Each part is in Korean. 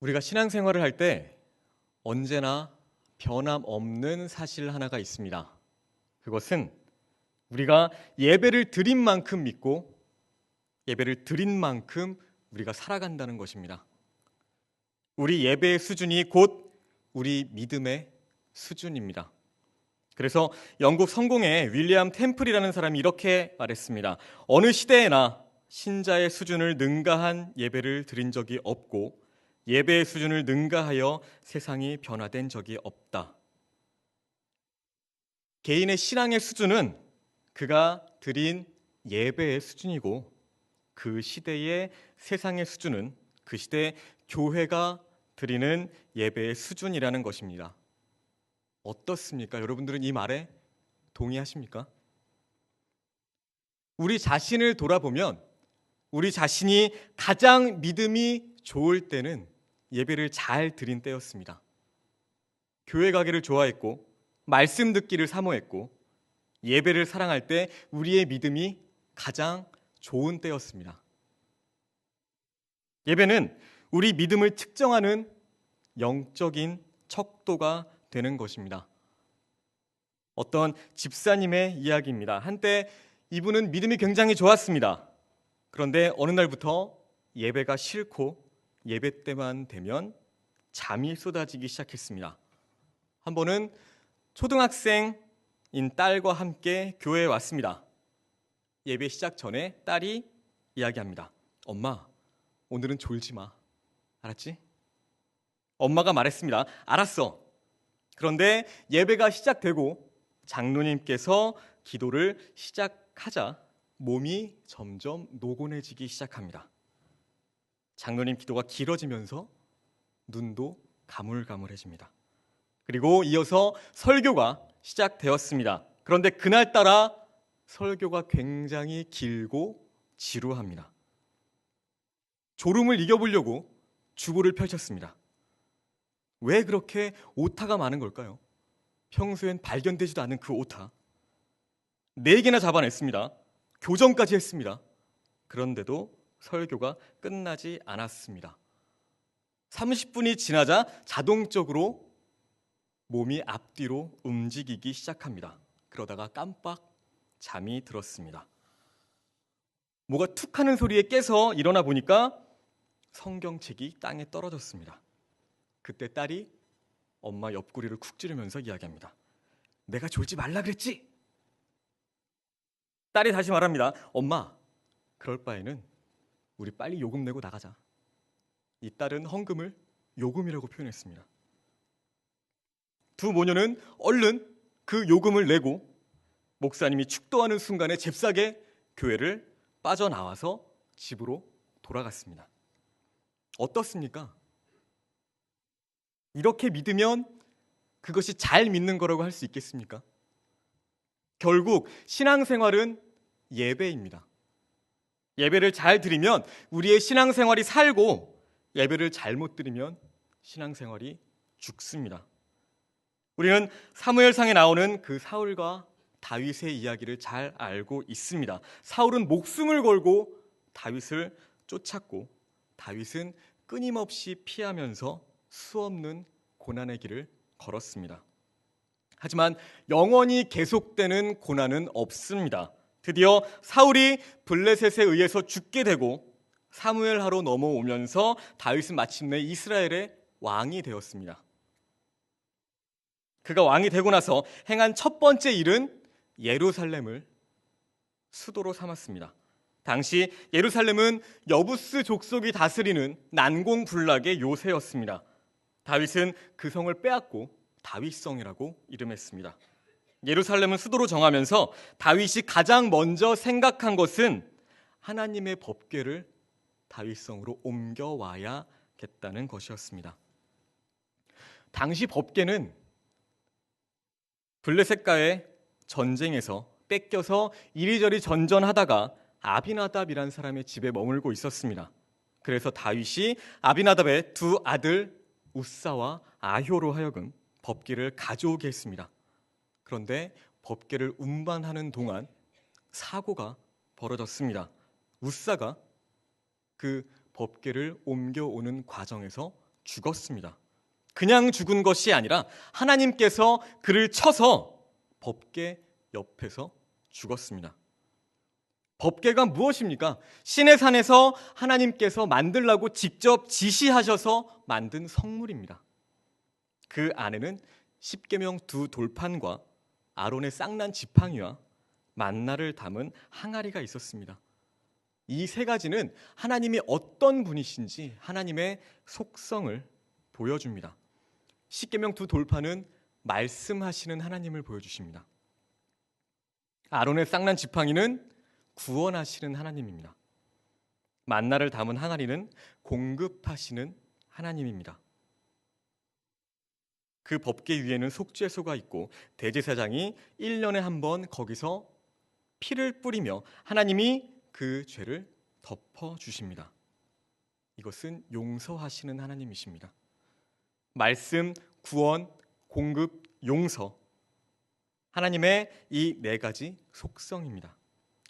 우리가 신앙생활을 할 때 언제나 변함없는 사실 하나가 있습니다. 그것은 우리가 예배를 드린 만큼 믿고 예배를 드린 만큼 우리가 살아간다는 것입니다. 우리 예배의 수준이 곧 우리 믿음의 수준입니다. 그래서 영국 성공의 윌리엄 템플이라는 사람이 이렇게 말했습니다. 어느 시대에나 신자의 수준을 능가한 예배를 드린 적이 없고 예배의 수준을 능가하여 세상이 변화된 적이 없다. 개인의 신앙의 수준은 그가 드린 예배의 수준이고 그 시대의 세상의 수준은 그 시대 교회가 드리는 예배의 수준이라는 것입니다. 어떻습니까? 여러분들은 이 말에 동의하십니까? 우리 자신을 돌아보면 우리 자신이 가장 믿음이 좋을 때는 예배를 잘 드린 때였습니다. 교회 가기를 좋아했고 말씀 듣기를 사모했고 예배를 사랑할 때 우리의 믿음이 가장 좋은 때였습니다. 예배는 우리 믿음을 측정하는 영적인 척도가 되는 것입니다. 어떤 집사님의 이야기입니다. 한때 이분은 믿음이 굉장히 좋았습니다. 그런데 어느 날부터 예배가 싫고 예배 때만 되면 잠이 쏟아지기 시작했습니다. 한 번은 초등학생인 딸과 함께 교회에 왔습니다. 예배 시작 전에 딸이 이야기합니다. 엄마, 오늘은 졸지 마. 알았지? 엄마가 말했습니다. 알았어. 그런데 예배가 시작되고 장로님께서 기도를 시작하자 몸이 점점 노곤해지기 시작합니다. 장로님 기도가 길어지면서 눈도 가물가물해집니다. 그리고 이어서 설교가 시작되었습니다. 그런데 그날따라 설교가 굉장히 길고 지루합니다. 졸음을 이겨보려고 주보를 펼쳤습니다. 왜 그렇게 오타가 많은 걸까요? 평소엔 발견되지도 않은 그 오타. 네 개나 잡아냈습니다. 교정까지 했습니다. 그런데도 설교가 끝나지 않았습니다. 30분이 지나자 자동적으로 몸이 앞뒤로 움직이기 시작합니다. 그러다가 깜빡 잠이 들었습니다. 뭐가 툭 하는 소리에 깨서 일어나 보니까 성경책이 땅에 떨어졌습니다. 그때 딸이 엄마 옆구리를 쿡 찌르면서 이야기합니다. 내가 졸지 말라 그랬지? 딸이 다시 말합니다. 엄마, 그럴 바에는 우리 빨리 요금 내고 나가자. 이 딸은 헌금을 요금이라고 표현했습니다. 두 모녀는 얼른 그 요금을 내고 목사님이 축도하는 순간에 잽싸게 교회를 빠져나와서 집으로 돌아갔습니다. 어떻습니까? 이렇게 믿으면 그것이 잘 믿는 거라고 할 수 있겠습니까? 결국 신앙생활은 예배입니다. 예배를 잘 드리면 우리의 신앙생활이 살고 예배를 잘못 드리면 신앙생활이 죽습니다. 우리는 사무엘상에 나오는 그 사울과 다윗의 이야기를 잘 알고 있습니다. 사울은 목숨을 걸고 다윗을 쫓았고 다윗은 끊임없이 피하면서 수없는 고난의 길을 걸었습니다. 하지만 영원히 계속되는 고난은 없습니다. 드디어 사울이 블레셋에 의해서 죽게 되고 사무엘하로 넘어오면서 다윗은 마침내 이스라엘의 왕이 되었습니다. 그가 왕이 되고 나서 행한 첫 번째 일은 예루살렘을 수도로 삼았습니다. 당시 예루살렘은 여부스 족속이 다스리는 난공불락의 요새였습니다. 다윗은 그 성을 빼앗고 다윗성이라고 이름했습니다. 예루살렘을 수도로 정하면서 다윗이 가장 먼저 생각한 것은 하나님의 법궤를 다윗성으로 옮겨와야겠다는 것이었습니다. 당시 법궤는 블레셋과의 전쟁에서 뺏겨서 이리저리 전전하다가 아비나답이란 사람의 집에 머물고 있었습니다. 그래서 다윗이 아비나답의 두 아들 우사와 아효로 하여금 법궤를 가져오게 했습니다. 그런데 법궤를 운반하는 동안 사고가 벌어졌습니다. 우사가 그 법궤를 옮겨오는 과정에서 죽었습니다. 그냥 죽은 것이 아니라 하나님께서 그를 쳐서 법계 옆에서 죽었습니다. 법계가 무엇입니까? 신의 산에서 하나님께서 만들라고 직접 지시하셔서 만든 성물입니다. 그 안에는 십계명 두 돌판과 아론의 쌍난 지팡이와 만나를 담은 항아리가 있었습니다. 이 세 가지는 하나님이 어떤 분이신지 하나님의 속성을 보여줍니다. 십계명 두 돌판은 말씀하시는 하나님을 보여주십니다. 아론의 쌍난 지팡이는 구원하시는 하나님입니다. 만나를 담은 항아리는 공급하시는 하나님입니다. 그 법계 위에는 속죄소가 있고 대제사장이 1년에 한 번 거기서 피를 뿌리며 하나님이 그 죄를 덮어 주십니다. 이것은 용서하시는 하나님이십니다. 말씀, 구원, 공급, 용서. 하나님의 이 네 가지 속성입니다.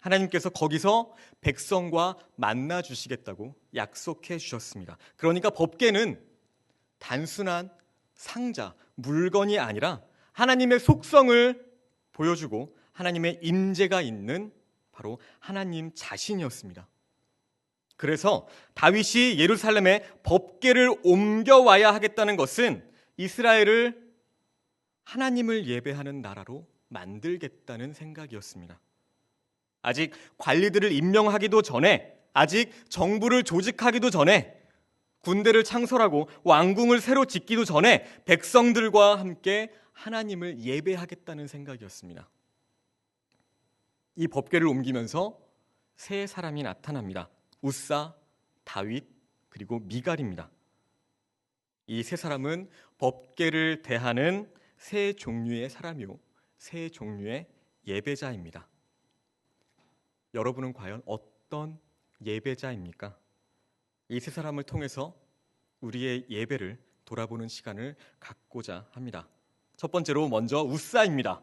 하나님께서 거기서 백성과 만나 주시겠다고 약속해 주셨습니다. 그러니까 법계는 단순한 상자, 물건이 아니라 하나님의 속성을 보여주고 하나님의 임재가 있는 바로 하나님 자신이었습니다. 그래서 다윗이 예루살렘에 법계를 옮겨와야 하겠다는 것은 이스라엘을 하나님을 예배하는 나라로 만들겠다는 생각이었습니다. 아직 관리들을 임명하기도 전에, 아직 정부를 조직하기도 전에, 군대를 창설하고 왕궁을 새로 짓기도 전에 백성들과 함께 하나님을 예배하겠다는 생각이었습니다. 이 법궤를 옮기면서 세 사람이 나타납니다. 우사, 다윗, 그리고 미갈입니다. 이 세 사람은 법궤를 대하는 세 종류의 사람이요, 세 종류의 예배자입니다. 여러분은 과연 어떤 예배자입니까? 이 세 사람을 통해서 우리의 예배를 돌아보는 시간을 갖고자 합니다. 첫 번째로 먼저 우사입니다.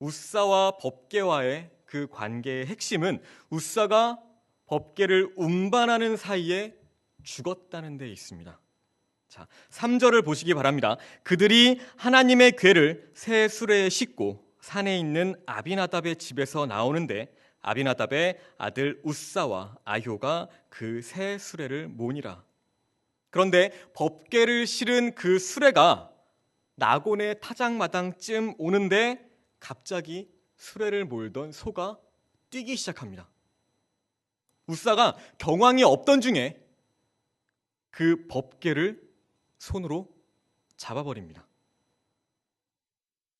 우사와 법계와의 그 관계의 핵심은 우사가 법계를 운반하는 사이에 죽었다는 데 있습니다. 자, 3절을 보시기 바랍니다. 그들이 하나님의 궤를 새 수레에 싣고 산에 있는 아비나답의 집에서 나오는데 아비나답의 아들 우사와 아효가 그새 수레를 모니라. 그런데 법궤를 실은 그 수레가 나곤의 타작마당쯤 오는데 갑자기 수레를 몰던 소가 뛰기 시작합니다. 우사가 경황이 없던 중에 그 법궤를 손으로 잡아버립니다.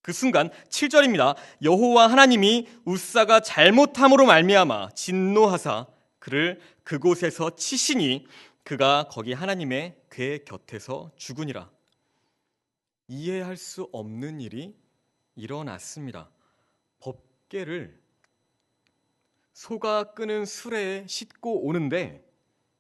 그 순간 7절입니다. 여호와 하나님이 우사가 잘못함으로 말미암아 진노하사 그를 그곳에서 치시니 그가 거기 하나님의 궤 곁에서 죽으니라. 이해할 수 없는 일이 일어났습니다. 법계를 소가 끄는 수레에 싣고 오는데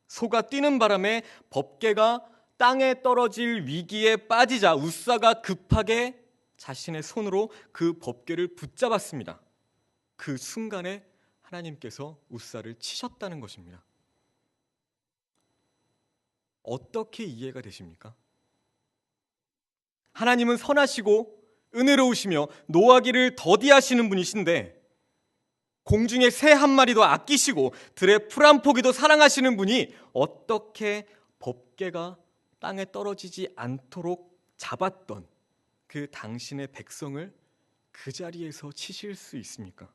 소가 뛰는 바람에 법계가 땅에 떨어질 위기에 빠지자 우사가 급하게 자신의 손으로 그 법궤를 붙잡았습니다. 그 순간에 하나님께서 우사를 치셨다는 것입니다. 어떻게 이해가 되십니까? 하나님은 선하시고 은혜로우시며 노하기를 더디하시는 분이신데 공중에 새한 마리도 아끼시고 들의 풀 한 포기도 사랑하시는 분이 어떻게 법계가 땅에 떨어지지 않도록 잡았던 그 당신의 백성을 그 자리에서 치실 수 있습니까?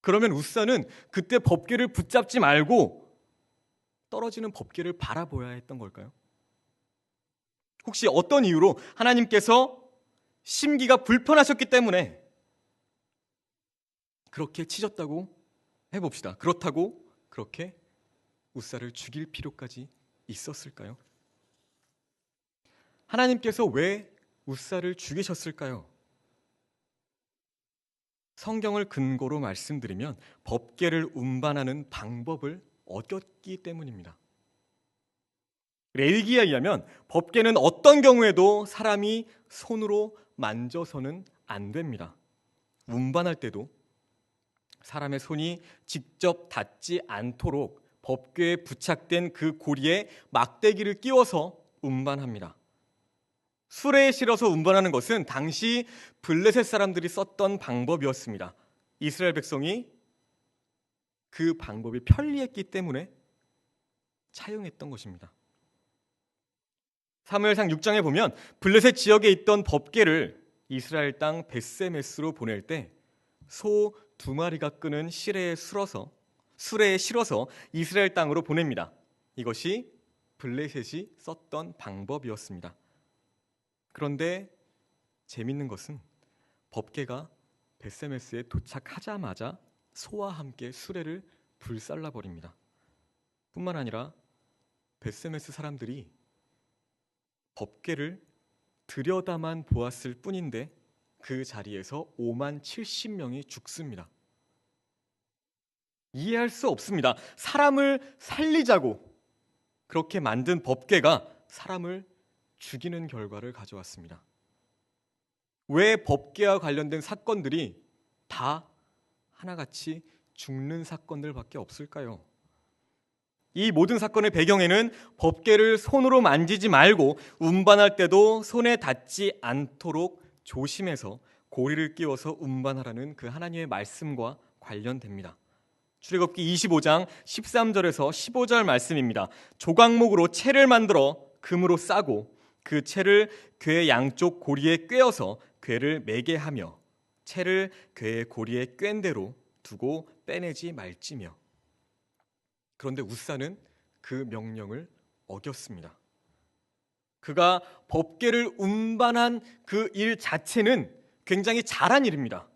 그러면 우사는 그때 법궤를 붙잡지 말고 떨어지는 법궤를 바라보아야 했던 걸까요? 혹시 어떤 이유로 하나님께서 심기가 불편하셨기 때문에 그렇게 치셨다고 해봅시다. 그렇다고 그렇게 우사를 죽일 필요까지 있었을까요? 하나님께서 왜 우사를 죽이셨을까요? 성경을 근거로 말씀드리면 법계를 운반하는 방법을 어겼기 때문입니다. 레위기에 의하면 법계는 어떤 경우에도 사람이 손으로 만져서는 안 됩니다. 운반할 때도 사람의 손이 직접 닿지 않도록 법궤에 부착된 그 고리에 막대기를 끼워서 운반합니다. 수레에 실어서 운반하는 것은 당시 블레셋 사람들이 썼던 방법이었습니다. 이스라엘 백성이 그 방법이 편리했기 때문에 차용했던 것입니다. 사무엘상 6장에 보면 블레셋 지역에 있던 법궤를 이스라엘 땅 베세메스로 보낼 때 소 두 마리가 끄는 시레에 실어서 수레에 실어서 이스라엘 땅으로 보냅니다. 이것이 블레셋이 썼던 방법이었습니다. 그런데 재밌는 것은 법계가 베세메스에 도착하자마자 소와 함께 수레를 불살라 버립니다. 뿐만 아니라 베세메스 사람들이 법계를 들여다만 보았을 뿐인데 그 자리에서 5만 70명이 죽습니다. 이해할 수 없습니다. 사람을 살리자고 그렇게 만든 법계가 사람을 죽이는 결과를 가져왔습니다. 왜 법계와 관련된 사건들이 다 하나같이 죽는 사건들밖에 없을까요? 이 모든 사건의 배경에는 법계를 손으로 만지지 말고 운반할 때도 손에 닿지 않도록 조심해서 고리를 끼워서 운반하라는 그 하나님의 말씀과 관련됩니다. 출애굽기 25장 13절에서 15절 말씀입니다. 조각목으로 채를 만들어 금으로 싸고 그 채를 괴 양쪽 고리에 꿰어서 괴를 매게 하며 채를 괴의 고리에 꿰인 대로 두고 빼내지 말지며 그런데 우사는 그 명령을 어겼습니다. 그가 법계를 운반한 그 일 자체는 굉장히 잘한 일입니다.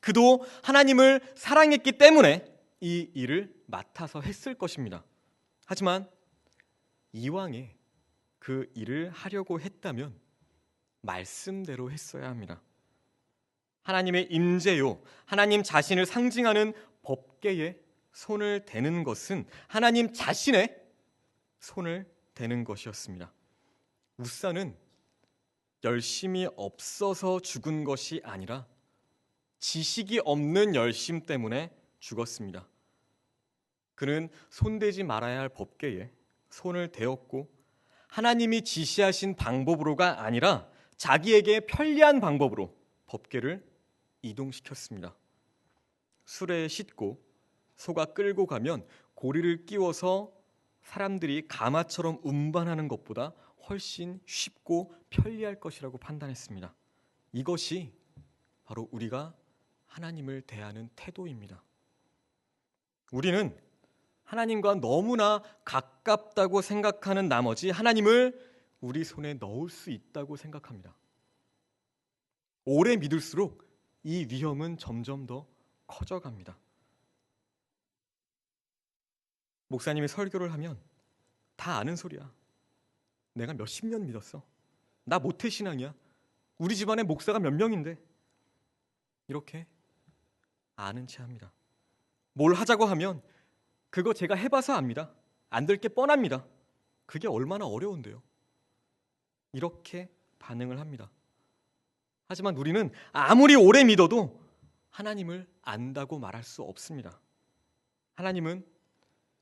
그도 하나님을 사랑했기 때문에 이 일을 맡아서 했을 것입니다. 하지만 이왕에 그 일을 하려고 했다면 말씀대로 했어야 합니다. 하나님의 임재요, 하나님 자신을 상징하는 법계에 손을 대는 것은 하나님 자신의 손을 대는 것이었습니다. 우사는 열심이 없어서 죽은 것이 아니라 지식이 없는 열심 때문에 죽었습니다. 그는 손대지 말아야 할 법계에 손을 대었고 하나님이 지시하신 방법으로가 아니라 자기에게 편리한 방법으로 법계를 이동시켰습니다. 수레에 싣고 소가 끌고 가면 고리를 끼워서 사람들이 가마처럼 운반하는 것보다 훨씬 쉽고 편리할 것이라고 판단했습니다. 이것이 바로 우리가 하나님을 대하는 태도입니다. 우리는 하나님과 너무나 가깝다고 생각하는 나머지 하나님을 우리 손에 넣을 수 있다고 생각합니다. 오래 믿을수록 이 위험은 점점 더 커져갑니다. 목사님이 설교를 하면 다 아는 소리야. 내가 몇십 년 믿었어. 나 모태 신앙이야. 우리 집안에 목사가 몇 명인데. 이렇게 아는 체 합니다. 뭘 하자고 하면 그거 제가 해봐서 압니다. 안 될 게 뻔합니다. 그게 얼마나 어려운데요. 이렇게 반응을 합니다. 하지만 우리는 아무리 오래 믿어도 하나님을 안다고 말할 수 없습니다. 하나님은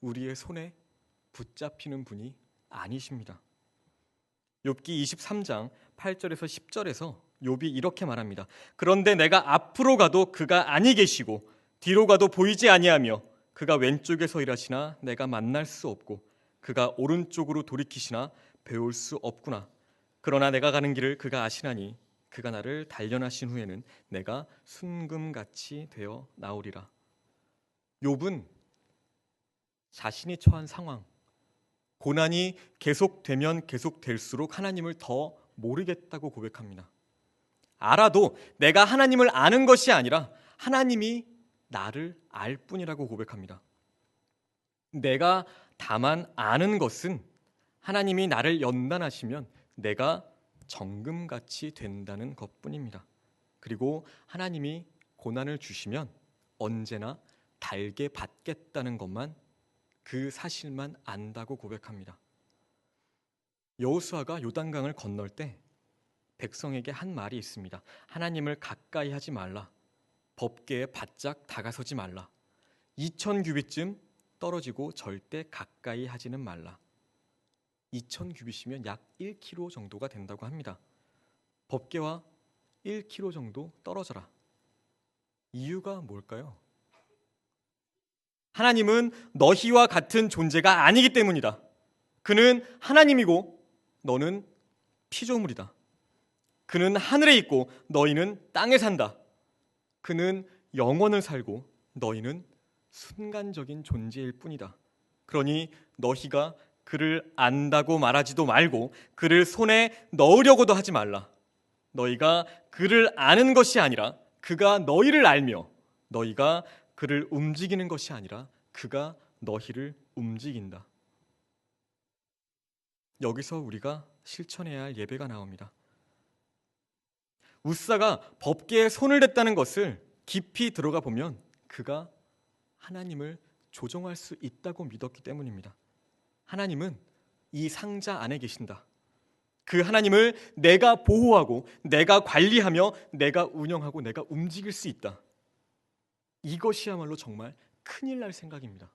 우리의 손에 붙잡히는 분이 아니십니다. 욥기 23장 8절에서 10절에서 욥이 이렇게 말합니다. 그런데 내가 앞으로 가도 그가 아니 계시고 뒤로 가도 보이지 아니하며 그가 왼쪽에서 일하시나 내가 만날 수 없고 그가 오른쪽으로 돌이키시나 배울 수 없구나. 그러나 내가 가는 길을 그가 아시나니 그가 나를 단련하신 후에는 내가 순금같이 되어 나오리라. 욥은 자신이 처한 상황, 고난이 계속되면 계속될수록 하나님을 더 모르겠다고 고백합니다. 알아도 내가 하나님을 아는 것이 아니라 하나님이 나를 알 뿐이라고 고백합니다. 내가 다만 아는 것은 하나님이 나를 연단하시면 내가 정금같이 된다는 것뿐입니다. 그리고 하나님이 고난을 주시면 언제나 달게 받겠다는 것만 그 사실만 안다고 고백합니다. 여호수아가 요단강을 건널 때 백성에게 한 말이 있습니다. 하나님을 가까이 하지 말라. 법계에 바짝 다가서지 말라. 2000 규빗쯤 떨어지고 절대 가까이 하지는 말라. 2천 규빗이면 약 1km 정도가 된다고 합니다. 법계와 1km 정도 떨어져라. 이유가 뭘까요? 하나님은 너희와 같은 존재가 아니기 때문이다. 그는 하나님이고 너는 피조물이다. 그는 하늘에 있고 너희는 땅에 산다. 그는 영원을 살고 너희는 순간적인 존재일 뿐이다. 그러니 너희가 그를 안다고 말하지도 말고 그를 손에 넣으려고도 하지 말라. 너희가 그를 아는 것이 아니라 그가 너희를 알며 너희가 그를 움직이는 것이 아니라 그가 너희를 움직인다. 여기서 우리가 실천해야 할 예배가 나옵니다. 우사가 법계에 손을 댔다는 것을 깊이 들어가 보면 그가 하나님을 조종할 수 있다고 믿었기 때문입니다. 하나님은 이 상자 안에 계신다. 그 하나님을 내가 보호하고 내가 관리하며 내가 운영하고 내가 움직일 수 있다. 이것이야말로 정말 큰일 날 생각입니다.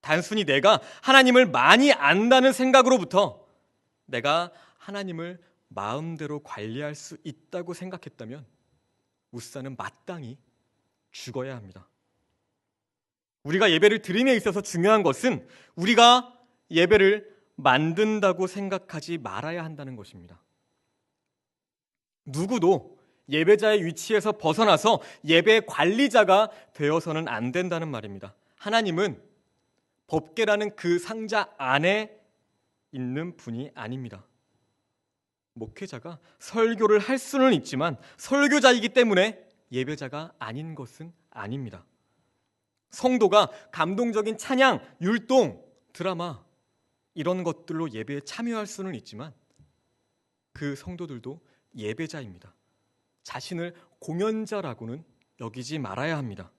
단순히 내가 하나님을 많이 안다는 생각으로부터 내가 하나님을 마음대로 관리할 수 있다고 생각했다면 우사는 마땅히 죽어야 합니다. 우리가 예배를 드림에 있어서 중요한 것은 우리가 예배를 만든다고 생각하지 말아야 한다는 것입니다. 누구도 예배자의 위치에서 벗어나서 예배 관리자가 되어서는 안 된다는 말입니다. 하나님은 법계라는 그 상자 안에 있는 분이 아닙니다. 목회자가 설교를 할 수는 있지만 설교자이기 때문에 예배자가 아닌 것은 아닙니다. 성도가 감동적인 찬양, 율동, 드라마 이런 것들로 예배에 참여할 수는 있지만 그 성도들도 예배자입니다. 자신을 공연자라고는 여기지 말아야 합니다.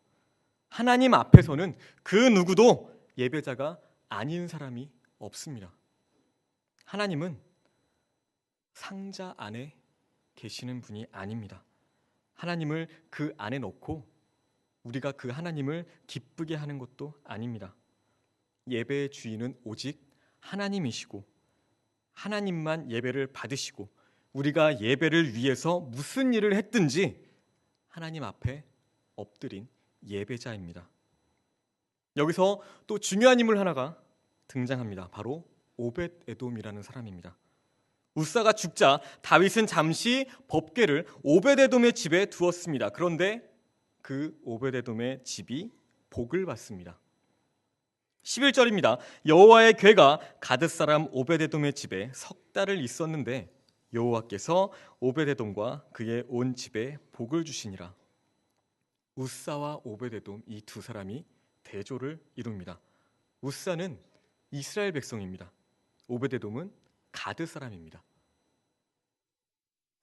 하나님 앞에서는 그 누구도 예배자가 아닌 사람이 없습니다. 하나님은 상자 안에 계시는 분이 아닙니다. 하나님을 그 안에 넣고 우리가 그 하나님을 기쁘게 하는 것도 아닙니다. 예배의 주인은 오직 하나님이시고 하나님만 예배를 받으시고 우리가 예배를 위해서 무슨 일을 했든지 하나님 앞에 엎드린 예배자입니다. 여기서 또 중요한 인물 하나가 등장합니다. 바로 오벳 에돔이라는 사람입니다. 우사가 죽자 다윗은 잠시 법궤를 오벳에돔의 집에 두었습니다. 그런데 그 오베데돔의 집이 복을 받습니다. 11절입니다. 여호와의 괴가 가드 사람 오베데돔의 집에 석 달을 있었는데 여호와께서 오베데돔과 그의 온 집에 복을 주시니라. 우사와 오베데돔 이 두 사람이 대조를 이룹니다. 우사는 이스라엘 백성입니다. 오베데돔은 가드 사람입니다.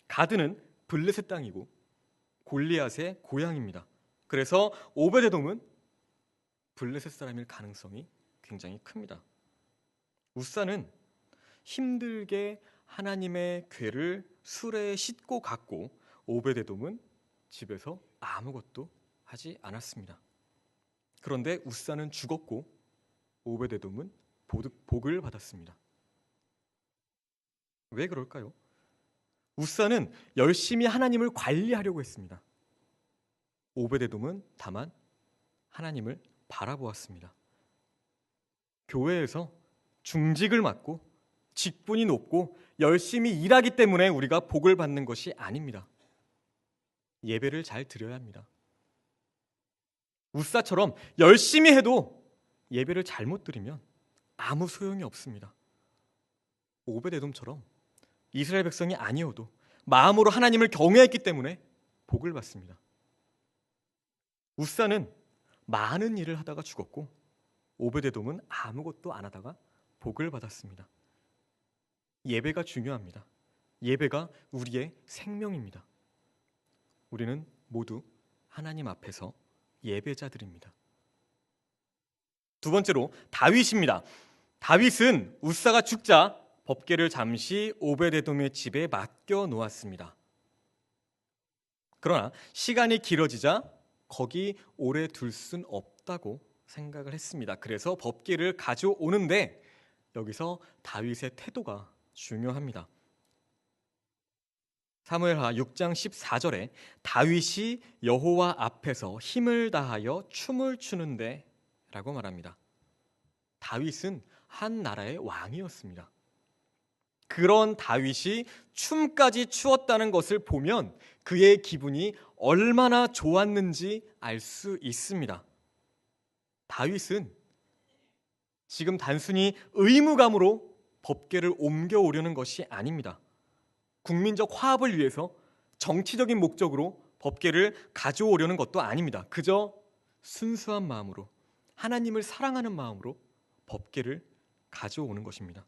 가드는 블레셋 땅이고 골리앗의 고향입니다. 그래서 오베데돔은 블레셋 사람일 가능성이 굉장히 큽니다. 우사는 힘들게 하나님의 괴를 수레에 싣고 갔고 오베데돔은 집에서 아무것도 하지 않았습니다. 그런데 우사는 죽었고 오베데돔은 복을 받았습니다. 왜 그럴까요? 우사는 열심히 하나님을 관리하려고 했습니다. 오베데돔은 다만 하나님을 바라보았습니다. 교회에서 중직을 맡고 직분이 높고 열심히 일하기 때문에 우리가 복을 받는 것이 아닙니다. 예배를 잘 드려야 합니다. 우사처럼 열심히 해도 예배를 잘못 드리면 아무 소용이 없습니다. 오베데돔처럼 이스라엘 백성이 아니어도 마음으로 하나님을 경외했기 때문에 복을 받습니다. 우사는 많은 일을 하다가 죽었고 오베데돔은 아무것도 안 하다가 복을 받았습니다. 예배가 중요합니다. 예배가 우리의 생명입니다. 우리는 모두 하나님 앞에서 예배자들입니다. 두 번째로 다윗입니다. 다윗은 우사가 죽자 법계를 잠시 오베데돔의 집에 맡겨 놓았습니다. 그러나 시간이 길어지자 거기 오래 둘 순 없다고 생각을 했습니다. 그래서 법궤를 가져오는데 여기서 다윗의 태도가 중요합니다. 사무엘하 6장 14절에 다윗이 여호와 앞에서 힘을 다하여 춤을 추는데라고 말합니다. 다윗은 한 나라의 왕이었습니다. 그런 다윗이 춤까지 추었다는 것을 보면 그의 기분이 얼마나 좋았는지 알 수 있습니다. 다윗은 지금 단순히 의무감으로 법계를 옮겨오려는 것이 아닙니다. 국민적 화합을 위해서 정치적인 목적으로 법계를 가져오려는 것도 아닙니다. 그저 순수한 마음으로 하나님을 사랑하는 마음으로 법계를 가져오는 것입니다.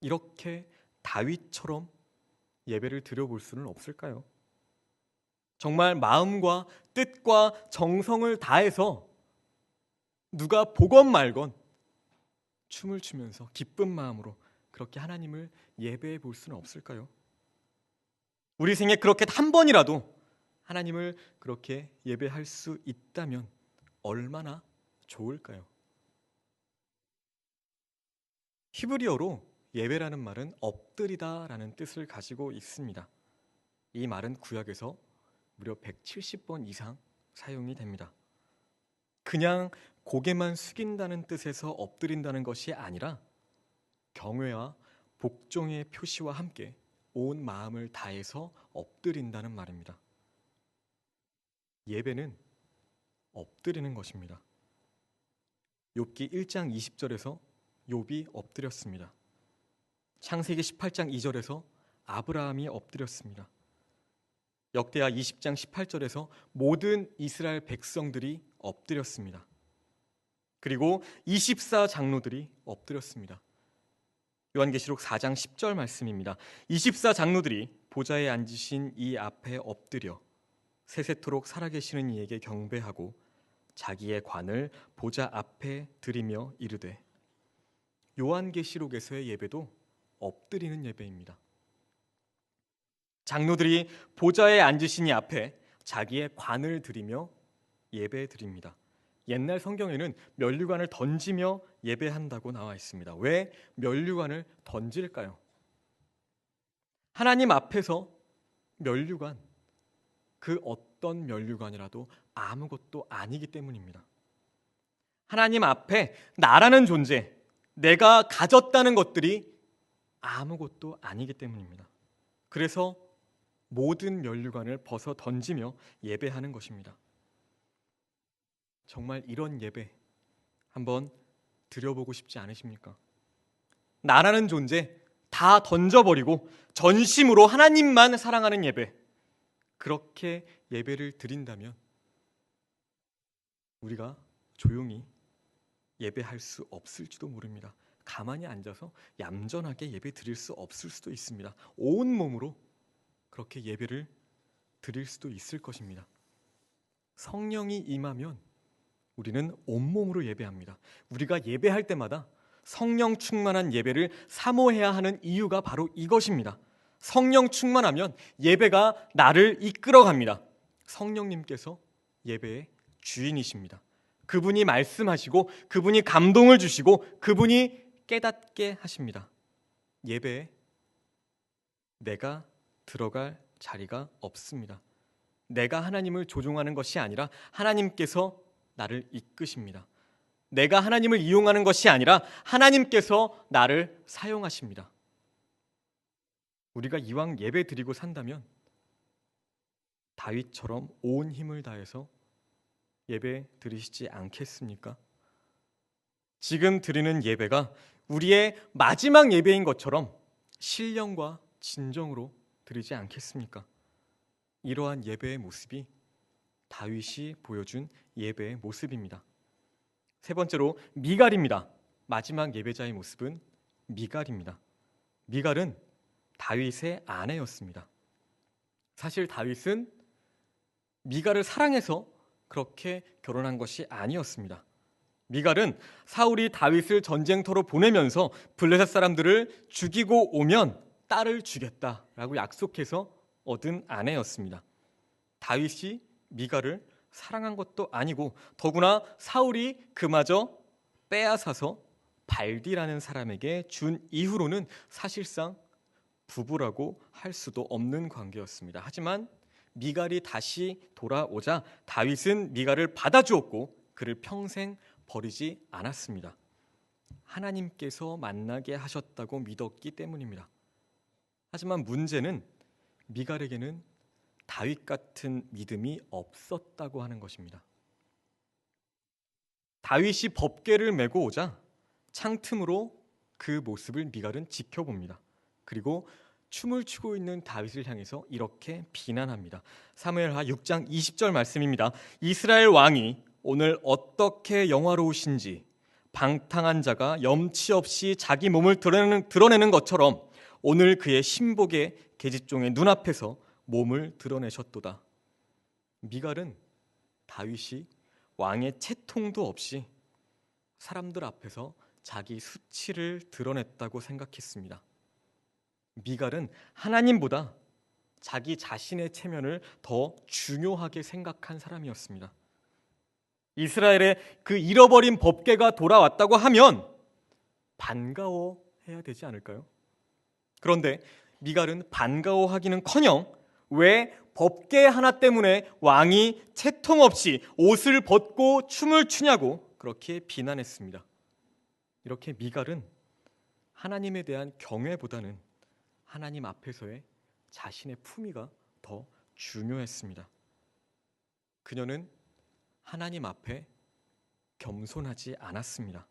이렇게 다윗처럼 예배를 드려볼 수는 없을까요? 정말 마음과 뜻과 정성을 다해서 누가 보건 말건 춤을 추면서 기쁜 마음으로 그렇게 하나님을 예배해 볼 수는 없을까요? 우리 생에 그렇게 한 번이라도 하나님을 그렇게 예배할 수 있다면 얼마나 좋을까요? 히브리어로 예배라는 말은 엎드리다라는 뜻을 가지고 있습니다. 이 말은 구약에서 무려 170번 이상 사용이 됩니다. 그냥 고개만 숙인다는 뜻에서 엎드린다는 것이 아니라 경외와 복종의 표시와 함께 온 마음을 다해서 엎드린다는 말입니다. 예배는 엎드리는 것입니다. 욥기 1장 20절에서 욥이 엎드렸습니다. 창세기 18장 2절에서 아브라함이 엎드렸습니다. 역대하 20장 18절에서 모든 이스라엘 백성들이 엎드렸습니다. 그리고 24 장로들이 엎드렸습니다. 요한계시록 4장 10절 말씀입니다. 24 장로들이 보좌에 앉으신 이 앞에 엎드려 세세토록 살아계시는 이에게 경배하고 자기의 관을 보좌 앞에 드리며 이르되 요한계시록에서의 예배도 엎드리는 예배입니다. 장로들이 보좌에 앉으신 이 앞에 자기의 관을 드리며 예배 드립니다. 옛날 성경에는 면류관을 던지며 예배한다고 나와 있습니다. 왜 면류관을 던질까요? 하나님 앞에서 면류관 그 어떤 면류관이라도 아무것도 아니기 때문입니다. 하나님 앞에 나라는 존재, 내가 가졌다는 것들이 아무것도 아니기 때문입니다. 그래서 모든 면류관을 벗어 던지며 예배하는 것입니다. 정말 이런 예배 한번 드려보고 싶지 않으십니까? 나라는 존재 다 던져버리고 전심으로 하나님만 사랑하는 예배. 그렇게 예배를 드린다면 우리가 조용히 예배할 수 없을지도 모릅니다. 가만히 앉아서 얌전하게 예배 드릴 수 없을 수도 있습니다. 온 몸으로 그렇게 예배를 드릴 수도 있을 것입니다. 성령이 임하면 우리는 온몸으로 예배합니다. 우리가 예배할 때마다 성령 충만한 예배를 사모해야 하는 이유가 바로 이것입니다. 성령 충만하면 예배가 나를 이끌어 갑니다. 성령님께서 예배의 주인이십니다. 그분이 말씀하시고 그분이 감동을 주시고 그분이 깨닫게 하십니다. 예배에 내가 들어갈 자리가 없습니다. 내가 하나님을 조종하는 것이 아니라 하나님께서 나를 이끄십니다. 내가 하나님을 이용하는 것이 아니라 하나님께서 나를 사용하십니다. 우리가 이왕 예배 드리고 산다면 다윗처럼 온 힘을 다해서 예배 드리시지 않겠습니까? 지금 드리는 예배가 우리의 마지막 예배인 것처럼 신령과 진정으로 드리지 않겠습니까? 이러한 예배의 모습이 다윗이 보여준 예배의 모습입니다. 세 번째로 미갈입니다. 마지막 예배자의 모습은 미갈입니다. 미갈은 다윗의 아내였습니다. 사실 다윗은 미갈을 사랑해서 그렇게 결혼한 것이 아니었습니다. 미갈은 사울이 다윗을 전쟁터로 보내면서 블레셋 사람들을 죽이고 오면 딸을 주겠다라고 약속해서 얻은 아내였습니다. 다윗이 미갈을 사랑한 것도 아니고 더구나 사울이 그마저 빼앗아서 발디라는 사람에게 준 이후로는 사실상 부부라고 할 수도 없는 관계였습니다. 하지만 미갈이 다시 돌아오자 다윗은 미갈을 받아주었고 그를 평생 버리지 않았습니다. 하나님께서 만나게 하셨다고 믿었기 때문입니다. 하지만 문제는 미갈에게는 다윗 같은 믿음이 없었다고 하는 것입니다. 다윗이 법궤를 메고 오자 창틈으로 그 모습을 미갈은 지켜봅니다. 그리고 춤을 추고 있는 다윗을 향해서 이렇게 비난합니다. 사무엘하 6장 20절 말씀입니다. 이스라엘 왕이 오늘 어떻게 영화로우신지 방탕한 자가 염치 없이 자기 몸을 드러내는, 드러내는 것처럼 오늘 그의 신복의 계집종의 눈앞에서 몸을 드러내셨도다. 미갈은 다윗이 왕의 채통도 없이 사람들 앞에서 자기 수치를 드러냈다고 생각했습니다. 미갈은 하나님보다 자기 자신의 체면을 더 중요하게 생각한 사람이었습니다. 이스라엘의 그 잃어버린 법궤가 돌아왔다고 하면 반가워해야 되지 않을까요? 그런데 미갈은 반가워하기는커녕 왜 법궤 하나 때문에 왕이 채통 없이 옷을 벗고 춤을 추냐고 그렇게 비난했습니다. 이렇게 미갈은 하나님에 대한 경외보다는 하나님 앞에서의 자신의 품위가 더 중요했습니다. 그녀는 하나님 앞에 겸손하지 않았습니다.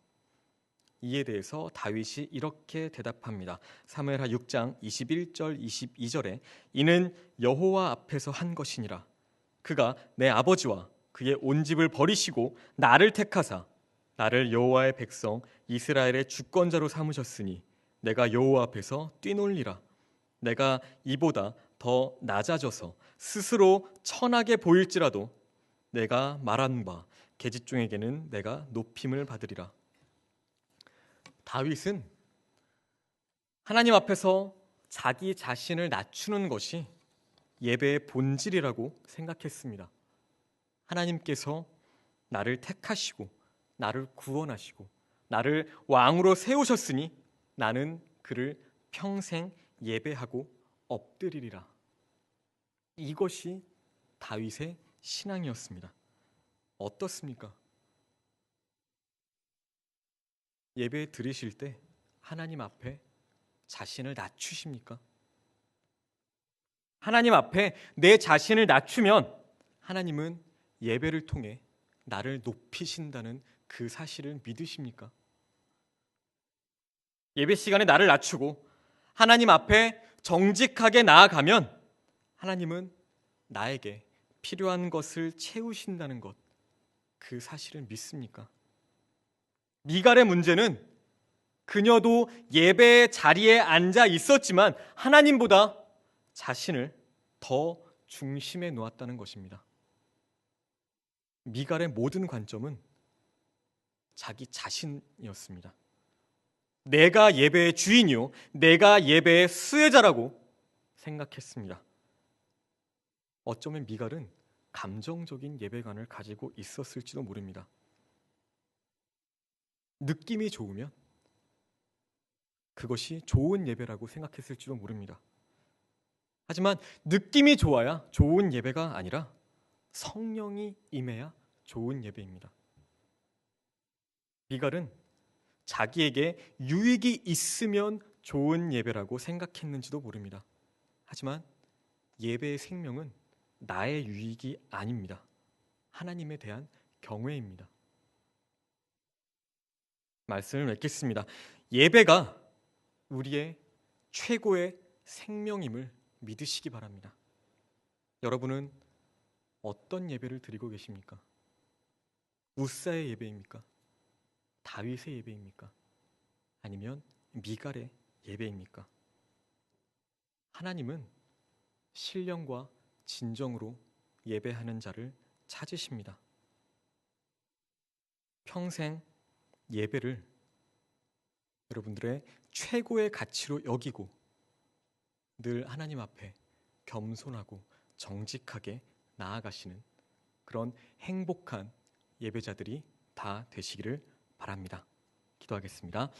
이에 대해서 다윗이 이렇게 대답합니다. 사무엘하 6장 21절 22절에 이는 여호와 앞에서 한 것이니라 그가 내 아버지와 그의 온 집을 버리시고 나를 택하사 나를 여호와의 백성 이스라엘의 주권자로 삼으셨으니 내가 여호와 앞에서 뛰놀리라 내가 이보다 더 낮아져서 스스로 천하게 보일지라도 내가 말한 바 계집종에게는 내가 높임을 받으리라. 다윗은 하나님 앞에서 자기 자신을 낮추는 것이 예배의 본질이라고 생각했습니다. 하나님께서 나를 택하시고 나를 구원하시고 나를 왕으로 세우셨으니 나는 그를 평생 예배하고 엎드리리라. 이것이 다윗의 신앙이었습니다. 어떻습니까? 예배 드리실 때 하나님 앞에 자신을 낮추십니까? 하나님 앞에 내 자신을 낮추면 하나님은 예배를 통해 나를 높이신다는 그 사실을 믿으십니까? 예배 시간에 나를 낮추고 하나님 앞에 정직하게 나아가면 하나님은 나에게 필요한 것을 채우신다는 것, 그 사실을 믿습니까? 미갈의 문제는 그녀도 예배의 자리에 앉아 있었지만 하나님보다 자신을 더 중심에 놓았다는 것입니다. 미갈의 모든 관점은 자기 자신이었습니다. 내가 예배의 주인이요, 내가 예배의 수혜자라고 생각했습니다. 어쩌면 미갈은 감정적인 예배관을 가지고 있었을지도 모릅니다. 느낌이 좋으면 그것이 좋은 예배라고 생각했을지도 모릅니다. 하지만 느낌이 좋아야 좋은 예배가 아니라 성령이 임해야 좋은 예배입니다. 미갈은 자기에게 유익이 있으면 좋은 예배라고 생각했는지도 모릅니다. 하지만 예배의 생명은 나의 유익이 아닙니다. 하나님에 대한 경외입니다. 말씀을 맺겠습니다. 예배가 우리의 최고의 생명임을 믿으시기 바랍니다. 여러분은 어떤 예배를 드리고 계십니까? 우사의 예배입니까? 다윗의 예배입니까? 아니면 미갈의 예배입니까? 하나님은 신령과 진정으로 예배하는 자를 찾으십니다. 평생 예배를 여러분들의 최고의 가치로 여기고 늘 하나님 앞에 겸손하고 정직하게 나아가시는 그런 행복한 예배자들이 다 되시기를 바랍니다. 기도하겠습니다.